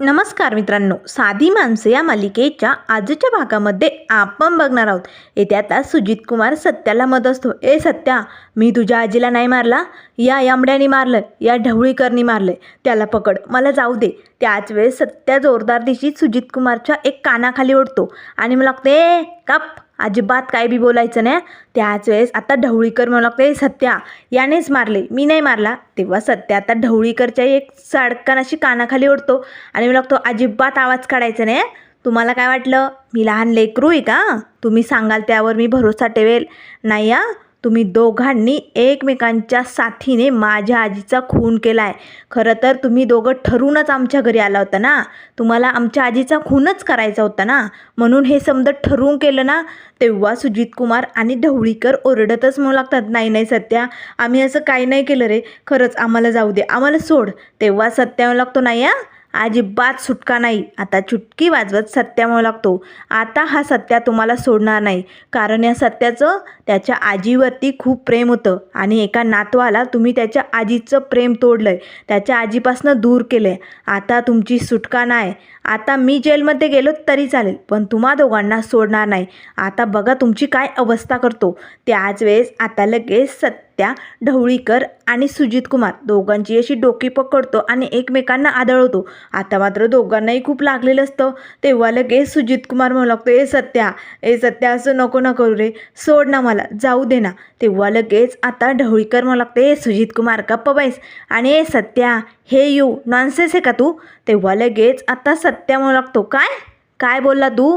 नमस्कार मित्रांनो साधी माणसं या मालिकेच्या आजच्या भागामध्ये आपण बघणार आहोत. येत्या आता सुजित कुमार सत्याला मत असतो. ए सत्या मी तुझ्या आजीला नाही मारला. या यामड्याने मारलं या ढवळीकरनी मारलं. त्याला पकड मला जाऊ दे. त्याच वेळेस सत्या जोरदार दिशी सुजित कुमारच्या एक कानाखाली ओढतो आणि मला लागते ए काप अजिबात काय बी बोलायचं नाही. त्याच वेळेस आता ढवळीकर म्हणू लागते सत्या. यानेच मारले. मी नाही मारला. तेव्हा सत्या आता ढवळीकरच्या एक सडकन अशी कानाखाली ओढतो आणि मी लागतो अजिबात आवाज काढायचा नाही तुम्हाला काय वाटलं? मी लहान लेकरू आहे का? तुम्ही सांगाल त्यावर मी भरोसा ठेवेल. नाही या तुम्ही दोघांनी एकमेकांच्या साथीने माझ्या आजीचा खून केला आहे खरं तर तुम्ही दोघं ठरूनच आमच्या घरी आला होता ना? तुम्हाला आमच्या आजीचा खूनच करायचा होता ना? म्हणून हे समजा ठरवून केलं ना? तेव्हा सुजित कुमार आणि ढवळीकर ओरडतच म्हणू लागतात नाही नाही सत्या आम्ही असं काही नाही केलं रे. खरंच आम्हाला जाऊ दे. आम्हाला सोड. तेव्हा सत्या म्हणू लागतो नाही या अजिबात सुटका नाही. आता चुटकी वाजवत सत्या म्हणू लागतो. आता हा सत्या तुम्हाला सोडणार नाही. कारण या सत्याचं त्याच्या आजीवरती खूप प्रेम होतं. आणि एका नातवाला तुम्ही त्याच्या आजीचं प्रेम तोडलं आहे त्याच्या आजीपासनं दूर केलं आहे आता तुमची सुटका नाही. आता मी जेलमध्ये गेलो तरी चालेल. पण तुम्हा दोघांना सोडणार नाही. आता बघा तुमची काय अवस्था करतो. त्याच वेळेस आता लगेच सत्य ढवळीकर आणि सुजित कुमार दोघांची अशी डोकी पकडतो आणि एकमेकांना आदळवतो आता मात्र दोघांनाही खूप लागलेलं असतं. तेव्हा लगेच सुजित कुमार म्हणू लागतो ए सत्या ए सत्या असं नको ना करू रे. सोड ना मला जाऊ दे ना. तेव्हा लगेच आता ढवळीकर म्हणू लागते ए सुजित कुमार गप्प बैस. आणि ए सत्या हे यू नॉनसेन्स आहे का तू? तेव्हा लगेच आता सत्या म्हणू लागतो काय? काय बोलला तू?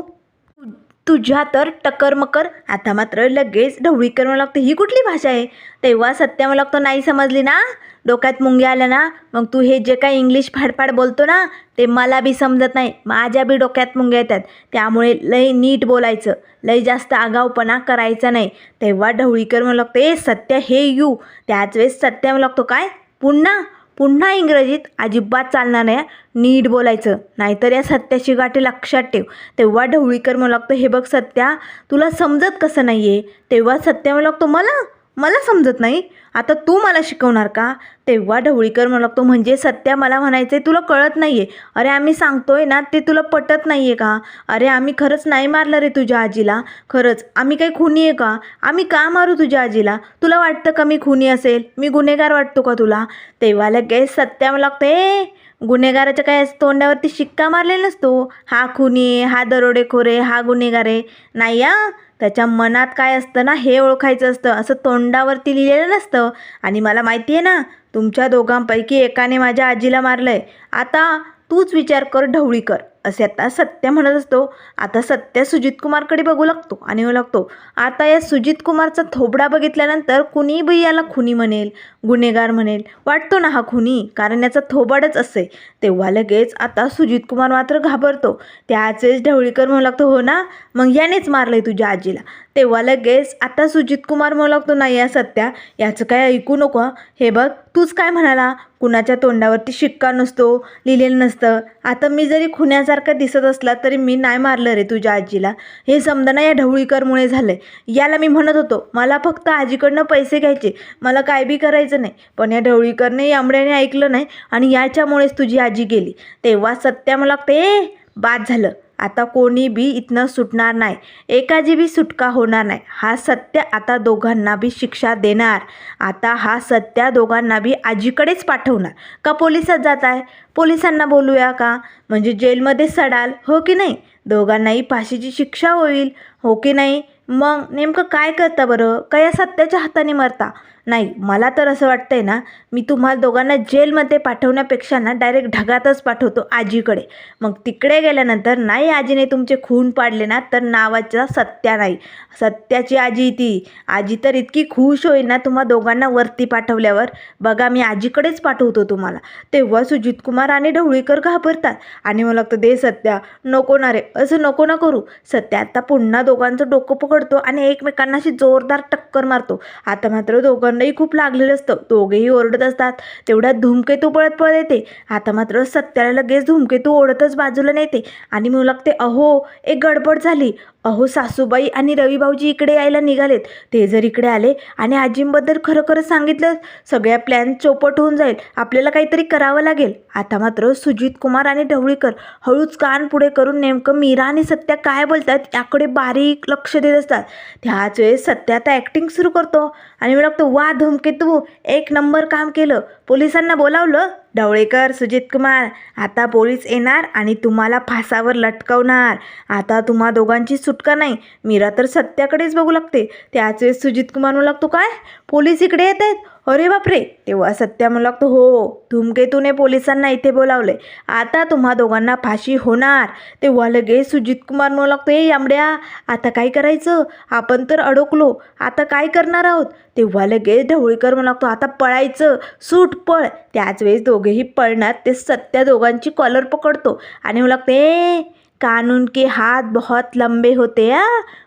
तुझ्या तर टकरमकर. आता मात्र लगेच ढवळीकर म्हणू लागतो. ही कुठली भाषा आहे? तेव्हा सत्य म्हणू लागतो नाही समजली ना? डोक्यात मुंग्या आल्या ना? मग तू हे जे काही इंग्लिश फाडफाड बोलतो ना ते मला बी समजत नाही. माझ्या बी डोक्यात मुंग्या येतात. त्यामुळे लय नीट बोलायचं. लय जास्त आगाऊपणा करायचा नाही. तेव्हा ढवळीकर म्हणू लागतो. ए सत्य हे यू. त्याच वेळेस सत्य म्हणू लागतो. काय? पुन्हा? पुन्हा इंग्रजीत अजिबात चालणार नाही नीट बोलायचं. नाहीतर या सत्याची गाठी लक्षात ठेव. तेव्हा ढवळीकर म्हणू लागतो हे बघ सत्या तुला समजत कसं नाही आहे तेव्हा सत्या म्हणू लागतो मला? मला समजत नाही. आता तू मला शिकवणार का? तेव्हा ढवळीकर म्हणू लागतो म्हणजे सत्या मला म्हणायचं आहे तुला कळत नाही आहे अरे आम्ही सांगतोय ना ते तुला पटत नाही आहे का? अरे आम्ही खरंच नाही मारलं रे तुझ्या आजीला. खरंच आम्ही काही खुनी आहे का? आम्ही का मारू तुझ्या आजीला? तुला वाटतं का मी खुनी असेल? मी गुन्हेगार वाटतो का तुला? तेव्हा लगेच सत्या मला लागतं ए गुन्हेगाराच्या काय तोंडावरती शिक्का मारलेला नसतो हा खुनी आहे हा दरोडेखोर आहे हा गुन्हेगार आहे. नाही या त्याच्या मनात काय असतं ना हे ओळखायचं असतं. असं तोंडावरती लिहिलेलं नसतं. आणि मला माहिती आहे ना तुमच्या दोघांपैकी एकाने माझ्या आजीला मारलं आहे आता तूच विचार कर ढवळी कर. असे आता सत्य म्हणत असतो. आता सत्य सुजित कुमारकडे बघू लागतो आणि म्हणू लागतो. आता या सुजित कुमारचा थोबडा बघितल्यानंतर कुणी बी याला खुनी म्हणेल गुन्हेगार म्हणेल वाटतो ना हा खुनी कारण याचा थोबाडच असे. तेव्हा लगेच आता सुजित कुमार मात्र घाबरतो. त्याचेच ढवळीकर म्हणू लागतो हो ना मग यानेच मारलंय तुझ्या आजीला. तेव्हा लगेच आता सुजित कुमार म्हणू लागतो नाही या सत्या याचं काय ऐकू नको हे? बघ तूच काय म्हणाला? कुणाच्या तोंडावरती शिक्का नसतो लिहिलेलं नसतं. आता मी जरी खुण्यासारखा दिसत असला तरी मी नाही मारलं रे तुझ्या आजीला. हे समजा ना या ढवळीकरमुळे झालंय. याला मी म्हणत होतो मला फक्त आजीकडनं पैसे घ्यायचे मला काय बी करायचं नाही. पण या ढवळीकरने यामड्याने ऐकलं नाही आणि याच्यामुळेच तुझी आजी गेली. तेव्हा सत्या मला लागते ए बाद झालं. आता कोणी बी इथनं सुटणार नाही. एकाची बी सुटका होणार नाही. हा सत्य आता दोघांना बी शिक्षा देणार. आता हा सत्य दोघांना बी आजीकडेच पाठवणार. का पोलिसात जात आहे? पोलिसांना बोलूया का? म्हणजे जेलमध्ये सडाल हो की नाही? दोघांनाही फाशीची शिक्षा होईल हो की नाही? मग नेमकं काय करता बरं? का या सत्याच्या हाताने मरता? नाही मला तर असं वाटतंय ना मी तुम्हाला दोघांना जेलमध्ये पाठवण्यापेक्षा ना डायरेक्ट ढगातच पाठवतो आजीकडे. मग तिकडे गेल्यानंतर नाही आजीने तुमचे खून पाडले ना तर नावाचा सत्या नाही. सत्याची आजी ती. आजी तर इतकी खुश होईल ना तुम्हा दोघांना वरती पाठवल्यावर. बघा मी आजीकडेच पाठवतो तुम्हाला. तेव्हा सुजित कुमार आणि ढवळीकर घाबरतात. आणि मला लागतं दे सत्या नको ना रे असं नको ना करू. सत्या आता पुन्हा दोघांचं डोकं पकडतो आणि एकमेकांना अशी जोरदार टक्कर मारतो. आता मात्र दोघांनाही खूप लागलेलं असतं. दोघेही ओरडत असतात. तेवढ्यात धूमकेतू पळत पळत येते. आता मात्र सत्याला लगेच धूमकेतू ओढतच बाजूला नेते. आणि म्हणू लागते अहो एक गडबड झाली. अहो सासूबाई आणि रवी भाऊजी इकडे यायला निघालेत. ते जर इकडे आले आणि आजींबद्दल खरोखर सांगितलं सगळ्या प्लॅन चौपट होऊन जाईल. आपल्याला काहीतरी करावं लागेल. आता मात्र सुजित कुमार आणि ढवळीकर हळूच कान पुढे करून नेमकं मीरा आणि सत्या काय बोलतात याकडे बारीक लक्ष देत असतात. त्याच वेळेस सत्या आता ॲक्टिंग सुरू करतो. आणि मी लागतो वा धूमकेतू एक नंबर काम केलं. पोलिसांना बोलावलं ढवळेकर सुजित कुमार आता पोलीस येणार आणि तुम्हाला फासावर लटकवणार. आता तुम्हा दोघांची सुटका नाही. मीरा तर सत्याकडेच बघू लागते. त्याच वेळेस सुजित कुमार म्हणू लागतो काय? पोलीस इकडे येत आहेत? अरे बापरे तेव्हा सत्या म्हणू लागतो हो धूमकेतूने पोलिसांना इथे बोलावले. आता तुम्हा दोघांना फाशी होणार. तेव्हा लगेच सुजित कुमार म्हणू लागतो ए यामड्या आता काय करायचं? आपण तर अडकलो आता काय करणार आहोत? तेव्हा लगेच ढवळीकर म्हणू लागतो आता पळायचं सूट पळ. त्याच वेळेस दोघेही पळणार ते सत्या दोघांची कॉलर पकडतो आणि म्हणू लागतो ए कानून के हात बहुत लंबे होते आ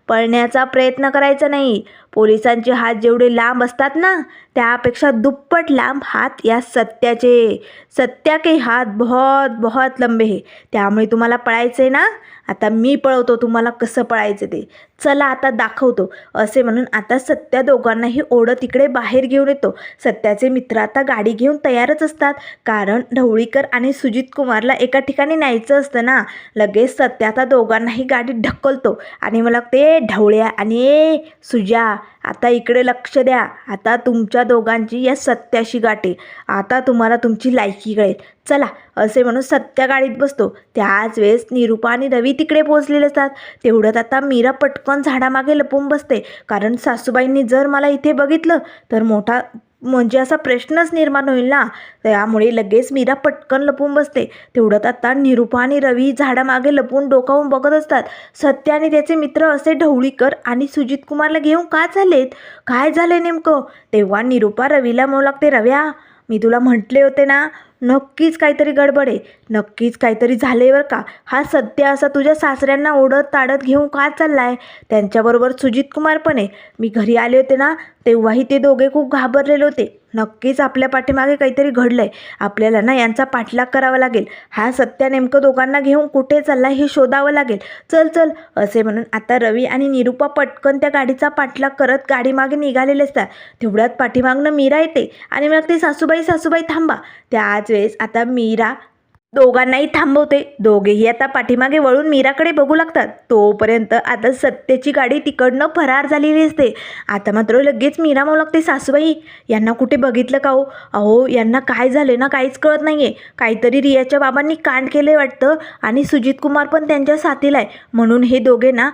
पळण्याचा प्रयत्न करायचा नाही. पोलिसांचे हात जेवढे लांब असतात ना त्यापेक्षा दुप्पट लांब हात या सत्याचे. सत्या के हात बहुत बहुत लंबे हे. त्यामुळे तुम्हाला पळायचं आहे ना? आता मी पळवतो तुम्हाला कसं पळायचं ते? चला आता दाखवतो. असे म्हणून आता सत्या दोघांनाही ओढत इकडे बाहेर घेऊन येतो. सत्याचे मित्र आता गाडी घेऊन तयारच असतात. कारण ढवळीकर आणि सुजित कुमारला एका ठिकाणी न्यायचं असतं ना. लगेच सत्या आता दोघांनाही गाडीत ढकलतो. आणि मला ते ढवळ्या. आणि ए सुजा आता इकडे लक्ष द्या. आता तुमच्या दोघांची या सत्याशी गाठी. आता तुम्हाला तुमची लायकी कळेल. चला असे म्हणून सत्या गाडीत बसतो. त्याच वेळेस निरूपा आणि रवी तिकडे पोहोचलेले असतात. तेवढ्यात आता मीरा पटकन झाडामागे लपून बसते. कारण सासूबाईंनी जर मला इथे बघितलं तर मोठा म्हणजे असा प्रश्नच निर्माण होईल ना? त्यामुळे लगेच मीरा पटकन लपून बसते. तेवढ्यात आता निरुपा आणि रवी झाडामागे लपून डोकावून बघत असतात. सत्य आणि त्याचे मित्र असे ढवळीकर आणि सुजित कुमारला घेऊन का चालेत काय झाले नेमकं? तेव्हा निरुपा रवीला म्हणू लागते रव्या मी तुला म्हटले होते ना नक्कीच काहीतरी गडबड आहे. नक्कीच काहीतरी झाले बरं का. हा सत्य असा तुझ्या सासऱ्यांना ओढत ताडत घेऊन का चाललाय? त्यांच्याबरोबर सुजित कुमार पण आहे. मी घरी आले होते ना तेव्हाही ते दोघे खूप घाबरलेले होते. नक्कीच आपल्या पाठीमागे काहीतरी घडलंय. आपल्याला ना यांचा पाठलाग करावा लागेल. हा सत्या नेमकं दोघांना घेऊन कुठे चाललाय हे शोधावं लागेल. चल चल असे म्हणून आता रवी आणि निरूपा पटकन त्या गाडीचा पाठलाग करत गाडीमागे निघालेले असतात. तेवढ्यात पाठीमागनं मीरा येते आणि मग ते सासूबाई सासूबाई थांबा. त्याच वेळेस आता मीरा दोघांनाही थांबवते. दोघेही आता पाठीमागे वळून मीराकडे बघू लागतात. तोपर्यंत आता सत्याची गाडी तिकडनं फरार झालेली असते. आता मात्र लगेच मीरा म्हणू लागते सासूबाई. यांना कुठे बघितलं का हो? अहो यांना काय झालं ना काहीच कळत नाही आहे काहीतरी रियाच्या बाबांनी कांड केले वाटतं आणि सुजित कुमार पण त्यांच्या साथीला आहे म्हणून हे दोघे ना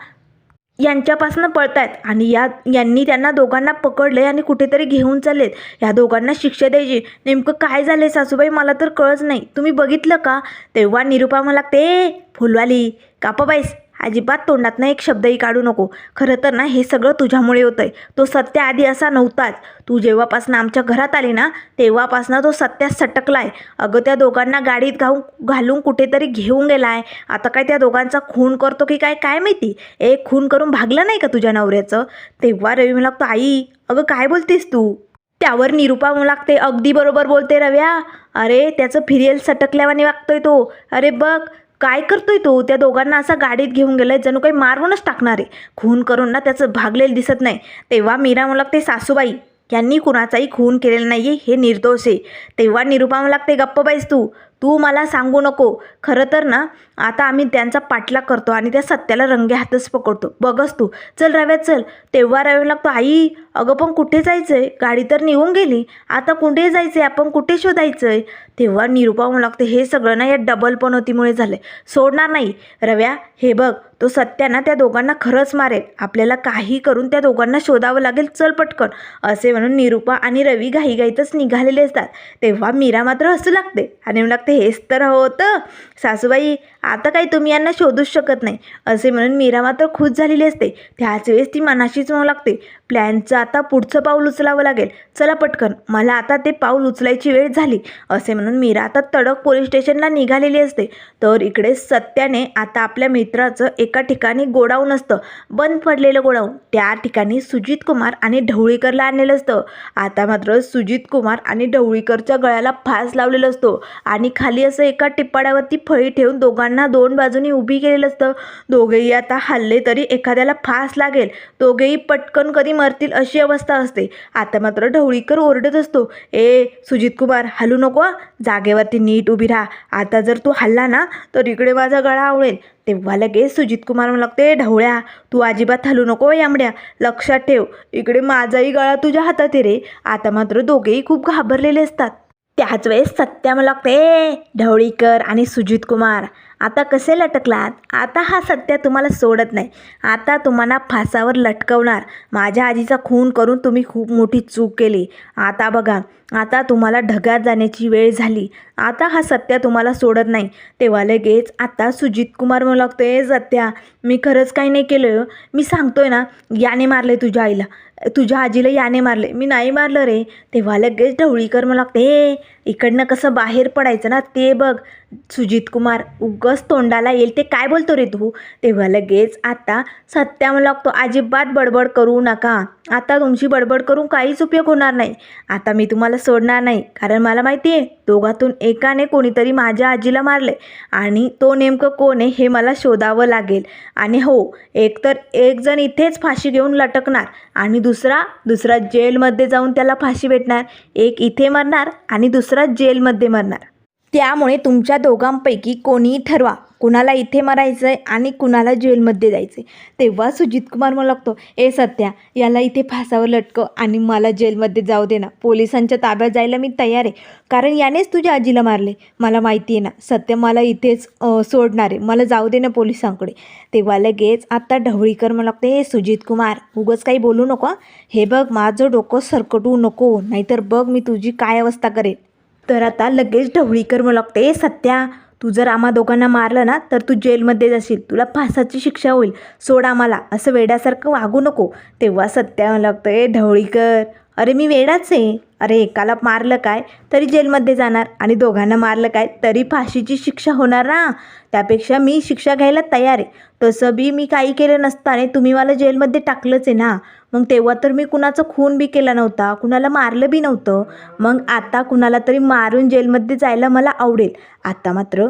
यांच्यापासनं पळतायत. आणि या यांनी त्यांना दोघांना पकडले आणि कुठेतरी घेऊन चाललेत. या दोघांना शिक्षा द्यायची. नेमकं काय झाले सासूबाई? मला तर कळच नाही. तुम्ही बघितलं का? तेव्हा निरुपा मला ते फुलवाली कापा बाईस अजिबात तोंडातनं एक शब्दही काढू नको. खरं तर ना हे सगळं तुझ्यामुळे होतंय. तो सत्य आधी असा नव्हताच. तू जेव्हापासनं आमच्या घरात आली ना तेव्हापासनं तो सत्या सटकलाय. अगं त्या दोघांना गाडीत घाऊन घालून कुठेतरी घेऊन गेलाय. आता काय त्या दोघांचा खून करतो की काय काय माहिती? एक खून करून भागलं नाही का तुझ्या नवऱ्याचं? तेव्हा रवी मला लागतो आई अगं काय बोलतेस तू? त्यावर निरुपा म्हणू लागते अगदी बरोबर बोलते रव्या. अरे त्याचं फिरियल सटकल्यावाने वागतोय तो. अरे बघ काय करतोय तो? त्या दोघांना असा गाडीत घेऊन गेलाय जणू काही मारूनच टाकणार आहे. खून करून ना त्याचं भागलेलं दिसत नाही. तेव्हा मीरा मुलाक ते सासूबाई यांनी कुणाचाही खून केलेला नाही आहे हे निर्दोष आहे. तेव्हा निरुपा म्हणू लागते गप्प बाईस तू. तू मला सांगू नको. खरं तर ना आता आम्ही त्यांचा पाठलाग करतो आणि त्या सत्याला रंगे हातच पकडतो. बघस तू. चल रव्या चल. तेव्हा रव्या लागतो आई अगं पण कुठे जायचं आहे गाडी तर निघून गेली. आता कुठे जायचं आहे आपण कुठे शोधायचं आहे तेव्हा निरुपा म्हणू लागते हे सगळं ना या डबल पनोतीमुळे झालं सोडणार नाही. रव्या हे बघ. तो सत्या ना त्या दोघांना खरंच मारेल. आपल्याला काही करून त्या दोघांना शोधावं लागेल. चल पटकन. असे म्हणून निरुपा आणि रवी घाईघाईतच निघालेले असतात. तेव्हा मीरा मात्र हसू लागते आणि म्हणू लागते हेच तर होतं. सासूबाई आता काही तुम्ही यांना शोधूच शकत नाही. असे म्हणून मीरा मात्र खुश झालेली असते. त्याच वेळेस ती मनाशीच म्हणू लागते. प्लॅनचं आता पुढचं पाऊल उचलावं लागेल. चला पटकन. मला आता ते पाऊल उचलायची वेळ झाली. असे म्हणून मीरा आता तडक पोलीस स्टेशनला निघालेली असते. तर इकडे सत्याने आता आपल्या मित्राचं एका ठिकाणी गोडाऊन असतं. बंद पडलेलं गोडाऊन. त्या ठिकाणी सुजित कुमार आणि ढवळीकरला आणलेलं असतं. आता मात्र सुजित कुमार आणि ढवळीकरच्या गळ्याला फास लावलेला असतो. आणि खाली असं एका टिप्पाड्यावरती फळी ठेवून दोघांना दोन बाजूनी उभी केलेलं असतं. दोघेही आता हल्ले तरी एखाद्याला फास लागेल. दोघेही पटकन कधी मरतील अशी अवस्था असते. आता मात्र ढवळीकर ओरडत असतो. ए सुजित कुमार हलू नको जागेवरती नीट उभी राहा. आता जर तू हल्ला ना तर इकडे माझा गळा आवळेल. तेव्हा लगेच सुजित कुमार लागते ढवळ्या तू अजिबात हलू नको यामड्या. लक्षात ठेव. इकडे माझाही गळा तुझ्या हातात आहे रे. आता मात्र दोघेही खूप घाबरलेले असतात. त्याच वेळेस सत्या मला लागते ढवळीकर आणि सुजित कुमार आता कसे लटकलात? आता हा सत्य तुम्हाला सोडत नाही. आता तुम्हाला फासावर लटकवणार. माझ्या आजीचा खून करून तुम्ही खूप मोठी चूक केली. आता बघा आता तुम्हाला ढगात जाण्याची वेळ झाली. आता हा सत्य तुम्हाला सोडत नाही. तेव्हा लगेच आता सुजित कुमार म्हणू आहे सत्या मी खरंच काही नाही केलं. मी सांगतोय ना याने मारले तुझ्या आईला. तुझ्या आजीला याने मारले मी नाही मारलं रे. तेव्हा लगेच ढवळीकर मला लागते हे इकडनं कसं बाहेर पडायचं ना ते बघ. सुजित कुमार उगस तोंडाला येईल. ते काय बोलतो रे तू? तेव्हा लगेच आता सत्याम लागतो. अजिबात बडबड करू नका. आता तुमची बडबड करून काहीच उपयोग होणार नाही. आता मी तुम्हाला सोडणार नाही. कारण मला माहिती आहे दोघातून एकाने कोणीतरी माझ्या आजीला मारले आणि तो नेमकं कोण आहे हे मला शोधावं लागेल. आणि हो एक तर एक जण इथेच फाशी घेऊन लटकणार आणि दुसरा दुसरा जेलमध्ये जाऊन त्याला फाशी भेटणार. एक इथे मरणार आणि दुसरा जेलमध्ये मरणार. त्यामुळे तुमच्या दोघांपैकी कोणीही ठरवा कुणाला इथे मरायचं आहे आणि कुणाला जेलमध्ये जायचं आहे तेव्हा सुजित कुमार मला लागतो ए सत्या याला इथे फासावर लटकव आणि मला जेलमध्ये जाऊ दे ना. पोलिसांच्या ताब्यात जायला मी तयार आहे. कारण यानेच तुझ्या आजीला मारले. मला माहिती आहे ना सत्य मला इथेच सोडणार आहे. मला जाऊ दे ना पोलिसांकडे. तेव्हा लगेच आत्ता ढवळीकर मला लागते ए सुजित कुमार उगंच काही बोलू नको हे बघ माझं डोकं सरकटू नको. नाहीतर बघ मी तुझी काय अवस्था करेन. तर आता लगेच ढवळीकर मला लागते "ए सत्या तू जर आम्हा दोघांना मारलं ना तर तू जेलमध्ये जाशील. तुला फासाची शिक्षा होईल. सोड आम्हाला. असं वेड्यासारखं वागू नको. तेव्हा सत्या मला लागतं ए ढवळीकर अरे मी वेडाच आहे. अरे एकाला मारलं काय? तरी जेलमध्ये जाणार. आणि दोघांना मारलं काय? तरी फाशीची शिक्षा होणार ना? त्यापेक्षा मी शिक्षा घ्यायला तयार आहे. तसं बी मी काही केलं नसताना तुम्ही मला जेलमध्ये टाकलंच आहे ना? मग तेव्हा तर मी कुणाचं खून बी केला नव्हता. कुणाला मारलं बी नव्हतं. मग आता कुणाला तरी मारून जेलमध्ये जायला मला आवडेल. आता मात्र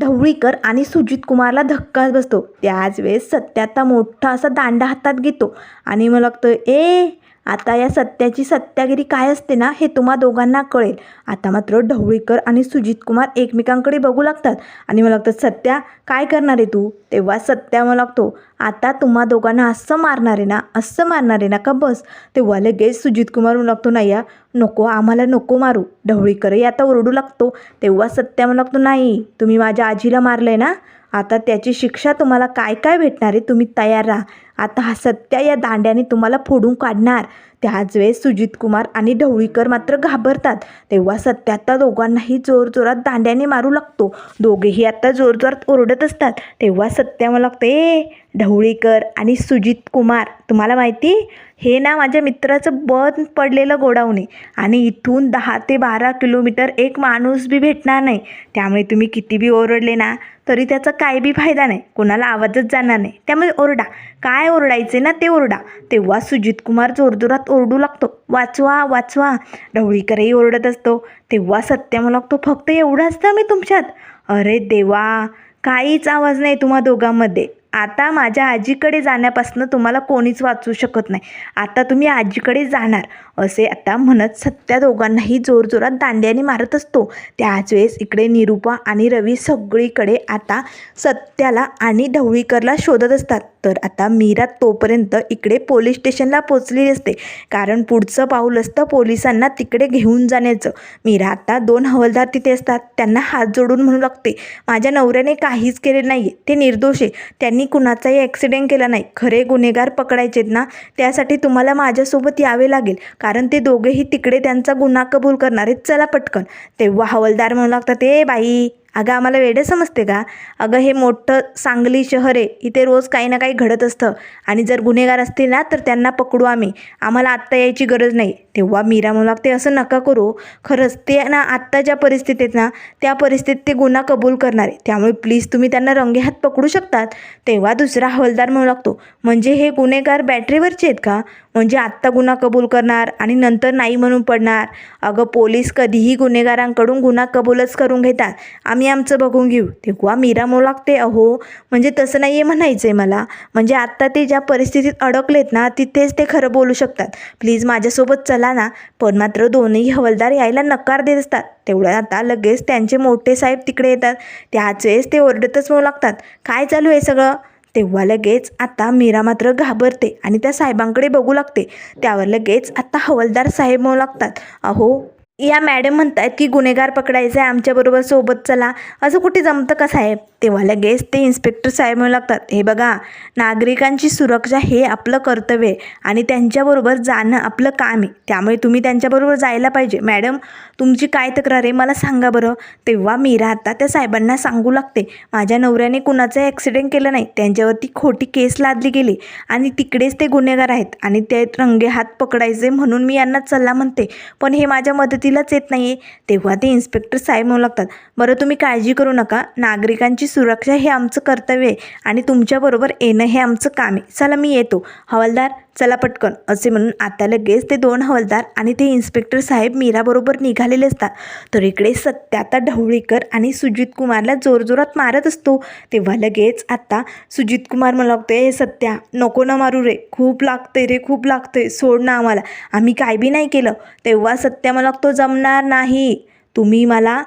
ढवळीकर आणि सुजित कुमारला धक्का बसतो. त्याच वेळेस सत्याचा मोठा असा दांडा हातात घेतो. आणि मला लागतं ए आता या सत्याची सत्यागिरी काय असते ना हे तुम्हा दोघांना कळेल. आता मात्र ढवळीकर आणि सुजित कुमार एकमेकांकडे बघू लागतात. आणि मला लागतं सत्या काय करणार आहे तू? तेव्हा सत्या मला लागतो आता तुम्हा दोघांना असं मारणार आहे ना असं मारणार आहे ना का बस? तेव्हा लगेच सुजित कुमार म्हणू लागतो नाही या नको आम्हाला नको मारू. ढवळीकरही आता ओरडू लागतो. तेव्हा सत्या म्हणू लागतो नाही तुम्ही माझ्या आजीला मारलं आहे ना. आता त्याची शिक्षा तुम्हाला काय काय भेटणार आहे? तुम्ही तयार राहा. आता हा सत्या या दांड्याने तुम्हाला फोडून काढणार. त्याच वेळेस सुजित कुमार आणि ढवळीकर मात्र घाबरतात. तेव्हा सत्या आता दोघांनाही जोरजोरात दांड्याने मारू लागतो. दोघेही आता जोरजोरात ओरडत असतात. तेव्हा सत्या मला लागतं ए ढवळीकर आणि सुजित कुमार तुम्हाला माहिती? हे ना माझ्या मित्राचं बंद पडलेलं गोडाऊन आहे. आणि इथून दहा ते बारा किलोमीटर एक माणूस बी भेटणार नाही. त्यामुळे तुम्ही किती बी ओरडले ना तरी त्याचा काय बी फायदा नाही. कोणाला आवाजच जाणार नाही. त्यामुळे ओरडा. काय ओरडायचे ना ते ओरडा. तेव्हा सुजित कुमार जोरजोरात ओरडू लागतो. वाचवा वाचवा. ढवळीकरही ओरडत असतो. तेव्हा सत्य मला लागतो फक्त एवढं असतं मी तुमच्यात? अरे देवा काहीच आवाज नाही तुम्हा दोघांमध्ये. आता माझ्या आजीकडे जाण्यापासून तुम्हाला कोणीच वाचू शकत नाही. आता तुम्ही आजीकडे जाणार. असे आता म्हणत सत्या दोघांनाही जोरजोरात दांड्याने मारत असतो. त्याच वेळेस इकडे निरूपा आणि रवी सगळीकडे आता सत्याला आणि ढवळीकरला शोधत असतात. तर आता मीरा तोपर्यंत इकडे पोलीस स्टेशनला पोचलेली असते. कारण पुढचं पाऊल असतं पोलिसांना तिकडे घेऊन जाण्याचं. मीरा आता दोन हवालदार तिथे असतात. त्यांना हात जोडून म्हणू लागते माझ्या नवऱ्याने काहीच केले नाही ते निर्दोष आहे. त्यांनी कुणाचाही ॲक्सिडेंट केला नाही. खरे गुन्हेगार पकडायचेत ना? त्यासाठी तुम्हाला माझ्यासोबत यावे लागेल. कारण ते दोघेही तिकडे त्यांचा गुन्हा कबूल करणार. आहेत चला पटकन. तेव्हा हवालदार म्हणू लागतात ए बाई अगं आम्हाला वेडं समजते का? अगं हे मोठं सांगली शहर आहे. इथे रोज काही ना काही घडत असतं. आणि जर गुन्हेगार असतील ना तर त्यांना पकडू आम्ही. आम्हाला आत्ता यायची गरज नाही. तेव्हा मीरा म्हणू लागते असं नका करू. खरंच ते ना आत्ता ज्या परिस्थितीत ना त्या परिस्थितीत ते गुन्हा कबूल करणार आहे. त्यामुळे प्लीज तुम्ही त्यांना रंगेहात पकडू शकतात. तेव्हा दुसरा हवलदार म्हणू लागतो म्हणजे हे गुन्हेगार बॅटरीवरचे आहेत का? म्हणजे आत्ता गुन्हा कबूल करणार आणि नंतर नाही म्हणून पडणार? अगं पोलीस कधीही गुन्हेगारांकडून गुन्हा कबूलच करून घेतात. आम्ही आमचं बघून घेऊ. तेव्हा मीरा म्हणू लागते अहो म्हणजे तसं नाही आहे म्हणायचं आहे मला. म्हणजे आत्ता ते ज्या परिस्थितीत अडकलेत ना तिथेच ते खरं बोलू शकतात. प्लीज माझ्यासोबत चला ना. पण मात्र दोन्ही हवलदार यायला नकार देत असतात. तेवढं आता लगेच त्यांचे मोठे साहेब तिकडे येतात. त्याच वेळेस ते ओरडतच म्हणू लागतात काय चालू आहे सगळं? तेव्हा लगेच आता मीरा मात्र घाबरते आणि त्या साहेबांकडे बघू लागते. त्यावर लगेच आता हवलदार साहेब म्हणू लागतात अहो या मॅडम म्हणतात की गुन्हेगार पकडायचं आहे आमच्याबरोबर सोबत चला. असं कुठे जमतं का साहेब? तेव्हा लगेच ते इन्स्पेक्टर साहेब म्हणू लागतात हे बघा नागरिकांची सुरक्षा हे आपलं कर्तव्य आहे आणि त्यांच्याबरोबर जाणं आपलं काम आहे. त्यामुळे तुम्ही त्यांच्याबरोबर जायला पाहिजे. मॅडम तुमची काय तक्रार आहे? मला सांगा बरं. तेव्हा मीरा आता त्या साहेबांना सांगू लागते माझ्या नवऱ्याने कुणाचं ॲक्सिडेंट केलं नाही. त्यांच्यावरती खोटी केस लादली गेली आणि तिकडेच ते गुन्हेगार आहेत आणि ते रंगे हात पकडायचे म्हणून मी यांना चल्ला म्हणते. पण हे माझ्या मदतीलाच येत नाही आहे तेव्हा ते इन्स्पेक्टर साहेब म्हणू लागतात बरं तुम्ही काळजी करू नका. नागरिकांची सुरक्षा हे आमचं कर्तव्य आहे आणि तुमच्याबरोबर येणं हे आमचं काम आहे. चला मी येतो. हवालदार चला पटकन. असे म्हणून आता लगेच ते दोन हवालदार आणि ते इन्स्पेक्टर साहेब मीराबरोबर निघालेले असतात. तर इकडे सत्याता ढवळीकर आणि सुजित कुमारला जोरजोरात मारत असतो. तेव्हा लगेच आता सुजित कुमार मला लागतो हे सत्या नको ना मारू रे. खूप लागतंय रे खूप लागतंय. सोड ना आम्हाला. आम्ही काय बी नाही केलं. तेव्हा सत्या मला लागतो जमणार नाही. तुम्ही मला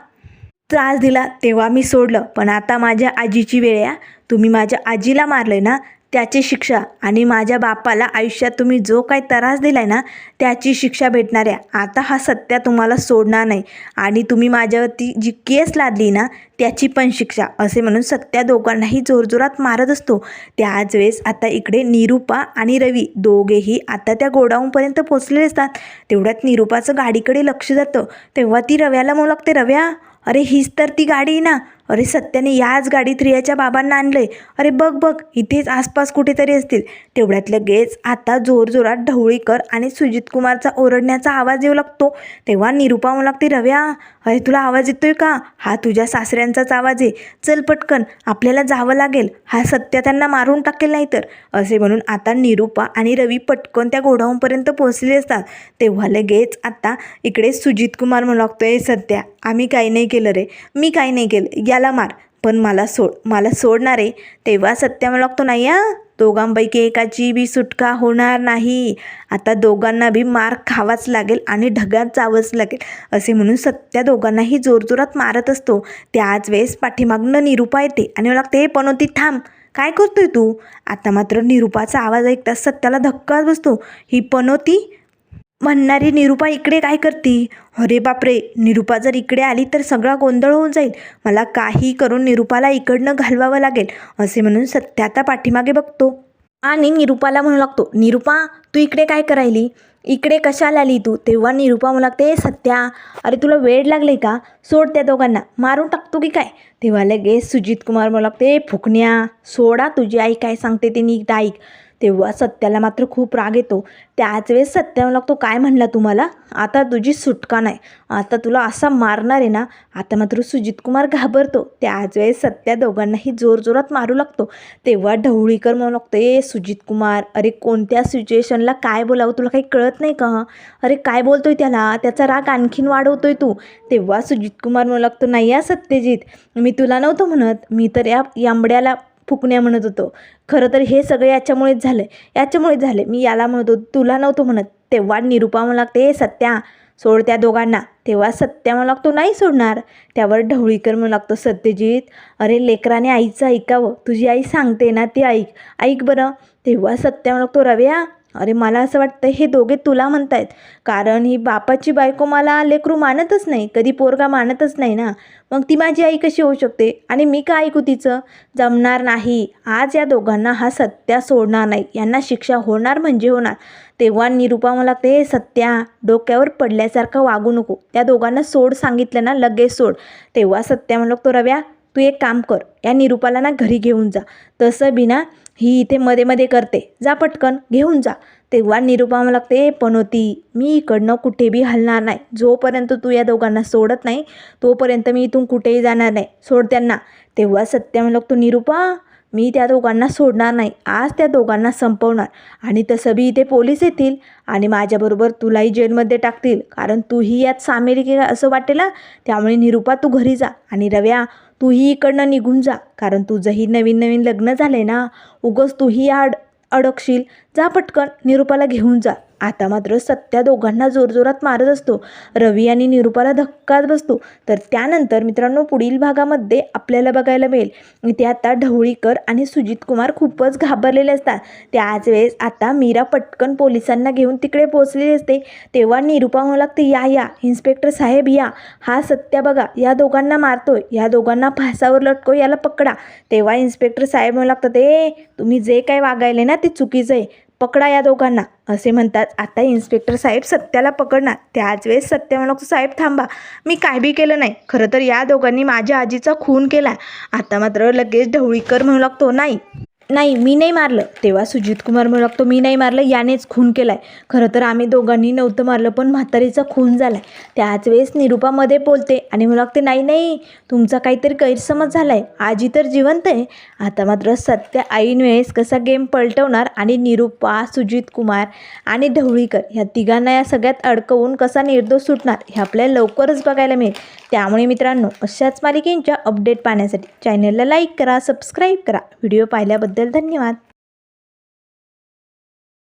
त्रास दिला तेव्हा मी सोडलं. पण आता माझ्या आजीची वेळ आहे तुम्ही माझ्या आजीला मारलं ना त्याची शिक्षा आणि माझ्या बापाला आयुष्यात तुम्ही जो काही त्रास दिलाय ना त्याची शिक्षा भेटणार आहे. आता हा सत्या तुम्हाला सोडणार नाही आणि तुम्ही माझ्यावरती जी केस लादली ना त्याची पण शिक्षा. असे म्हणून सत्या दोघांनाही जोरजोरात मारत असतो. त्याच वेळेस आता इकडे निरूपा आणि रवी दोघेही आता त्या गोडाऊनपर्यंत पोचलेले असतात. तेवढ्यात निरूपाचं गाडीकडे लक्ष जातं. तेव्हा ती रव्याला म्हणू लागते रव्या अरे हीच तर ती गाडी आहे ना अरे सत्याने याच गाडीत रियाच्या बाबांना आणलंय. अरे बघ बघ इथेच आसपास कुठेतरी असतील. तेवढ्यात लगेच आता जोरजोरात ढवळीकर आणि सुजित कुमारचा ओरडण्याचा आवाज येऊ लागतो. तेव्हा निरूपा म्हणू लागते रव्या अरे तुला आवाज येतोय का? हा तुझ्या सासऱ्यांचाच आवाज आहे. चल पटकन आपल्याला जावं लागेल. हा सत्या त्यांना मारून टाकेल नाही तर असे म्हणून आता निरूपा आणि रवी पटकन त्या गोडाऊनपर्यंत पोहोचले असतात. तेव्हा लगेच आता इकडे सुजित कुमार म्हणू लागतोय सत्या आम्ही काही नाही केलं रे. मी काही नाही केलं. याला मार. पण मला सोड मला सोडणार आहे. तेव्हा सत्या मला लागतो नाही हा. दोघांपैकी एकाची बी सुटका होणार नाही. आता दोघांना बी मार खावाच लागेल आणि ढगात जावंच लागेल. असे म्हणून सत्या दोघांनाही जोरजोरात मारत असतो. त्याच वेळेस पाठीमागनं निरूपा येते आणि मला लागते पण पनोती थांब. काय करतोय तू? आता मात्र निरूपाचा आवाज ऐकताच सत्याला धक्काच बसतो. ही पनोती? म्हणणारी निरूपा इकडे काय करते? अरे बापरे निरूपा जर इकडे आली तर सगळा गोंधळ होऊन जाईल. मला काही करून निरूपाला इकडनं घालवावं लागेल असे म्हणून सत्या आता पाठीमागे बघतो. आणि निरूपाला म्हणू लागतो निरूपा तू इकडे काय करायली? इकडे कशाला आली तू? तेव्हा निरूपा म्हणू लागते सत्या अरे तुला वेळ लागले का? सोड त्या दोघांना. मारून टाकतो की काय? तेव्हा लगेच सुजित कुमार म्हणू लागते फुकण्या सोडा तुझी आई काय सांगते ते नीट ऐक. तेव्हा सत्याला मात्र खूप राग येतो. त्याच वेळेस सत्या म्हणू लागतो काय म्हणला तुम्हाला? आता तुझी सुटका नाही. आता तुला असा मारणार आहे ना आता मात्र सुजित कुमार घाबरतो. त्याच वेळेस सत्या दोघांनाही जोरजोरात मारू लागतो. तेव्हा ढवळीकर म्हणू लागतो ए सुजित कुमार अरे कोणत्या सिच्युएशनला काय बोलावं तुला काही कळत नाही का? अरे काय बोलतोय त्याला? त्याचा राग आणखीन वाढवतोय तू. तेव्हा सुजित कुमार म्हणू लागतो नाही या सत्यजित मी तुला नव्हतं म्हणत. मी तर या यांबड्याला फुकण्या म्हणत होतो. खरं तर हे सगळं याच्यामुळेच झालं याच्यामुळेच झाले मी याला म्हणत होतो तुला नव्हतो म्हणत. तेव्हा निरूपा मला लागते सत्या सोड त्या दोघांना. तेव्हा सत्या म्हणू लागतो नाही सोडणार. त्यावर ढवळीकर म्हणू लागतो सत्यजित अरे लेकराने आईचं ऐकावं. तुझी आई सांगते ना ती ऐक. ऐक बरं. तेव्हा सत्या म्हणू लागतो रव्या अरे मला असं वाटतं हे दोघे तुला म्हणतायत. कारण ही बापाची बायको मला लेकरू मानतच नाही. कधी पोरगा मानतच नाही ना. मग ती माझी आई कशी होऊ शकते? आणि मी का ऐकू तिचं? जमणार नाही. आज या दोघांना हा सत्या सोडणार नाही. यांना शिक्षा होणार म्हणजे होणार. तेव्हा निरुपा मला ते सत्या डोक्यावर पडल्यासारखं वागू नको. त्या दोघांना सोड सांगितलं ना लगेच सोड. तेव्हा सत्या म्हणलो तो रव्या तू एक काम कर. या निरुपाला ना घरी घेऊन जा. तसं बिना ही इथे मध्ये मध्ये करते. जा पटकन घेऊन जा. तेव्हा निरुपा मला लागते पण होती मी इकडनं कुठे बी हलणार नाही. जोपर्यंत तू या दोघांना सोडत नाही तोपर्यंत मी इथून कुठेही जाणार नाही. सोड त्यांना. तेव्हा सत्य मला तो निरुपा मी त्या दोघांना सोडणार नाही. आज त्या दोघांना संपवणार. आणि तसं बी इथे पोलीस येतील आणि माझ्याबरोबर तुलाही जेलमध्ये टाकतील. कारण तूही यात सामील असं वाटेल ना त्यामुळे निरुपा तू घरी जा. आणि रव्या तूही इकडनं निघून जा कारण तुझंही नवीन नवीन लग्न झालं आहे ना. उगस तूही आड अडकशील. जा पटकन निरुपाला घेऊन जा. आता मात्र सत्या दोघांना जोरजोरात मारत असतो. रवी आणि निरुपाला धक्काच बसतो. तर त्यानंतर मित्रांनो पुढील भागामध्ये आपल्याला बघायला मिळेल. इथे आता ढवळीकर आणि सुजित कुमार खूपच घाबरलेले असतात. त्याच वेळेस आता मीरा पटकन पोलिसांना घेऊन तिकडे पोहोचलेली असते. तेव्हा निरुपा म्हणू लागते या या इन्स्पेक्टर साहेब या. हा सत्या बघा या दोघांना मारतोय. या दोघांना फासावर लटको याला पकडा. तेव्हा इन्स्पेक्टर साहेब म्हणू लागतात ए तुम्ही जे काय वागायले ना ते चुकीचं आहे. पकडा या दोघांना. असे म्हणतात आता इन्स्पेक्टर साहेब सत्याला पकडणार. त्याच वेळेस सत्य म्हणतो साहेब थांबा. मी काय बी केलं नाही. खरं तर या दोघांनी माझ्या आजीचा खून केला. आता मात्र लगेच ढवळीकर म्हणू लागतो नाही. नाही मी नाही मारलं. तेव्हा सुजित कुमार म्हणू लागतो मी नाही मारलं यानेच खून केला आहे खरं तर आम्ही दोघांनी नव्हतं मारलं पण म्हातारीचा खून झाला आहे त्याच वेळेस निरुपामध्ये बोलते आणि म्हणू लागते नाही नाही तुमचा काहीतरी गैरसमज झाला आहे आजी तर जिवंत आहे. आता मात्र सत्य ऐन वेळेस कसा गेम पलटवणार आणि निरुपा सुजित कुमार आणि ढवळीकर ह्या तिघांना या सगळ्यात अडकवून कसा निर्दोष सुटणार हे आपल्याला लवकरच बघायला मिळेल. त्यामुळे मित्रांनो अशाच मालिकेंच्या अपडेट पाहण्यासाठी चॅनलला लाईक करा सबस्क्राईब करा. व्हिडिओ पाहिल्याबद्दल धन्यवाद.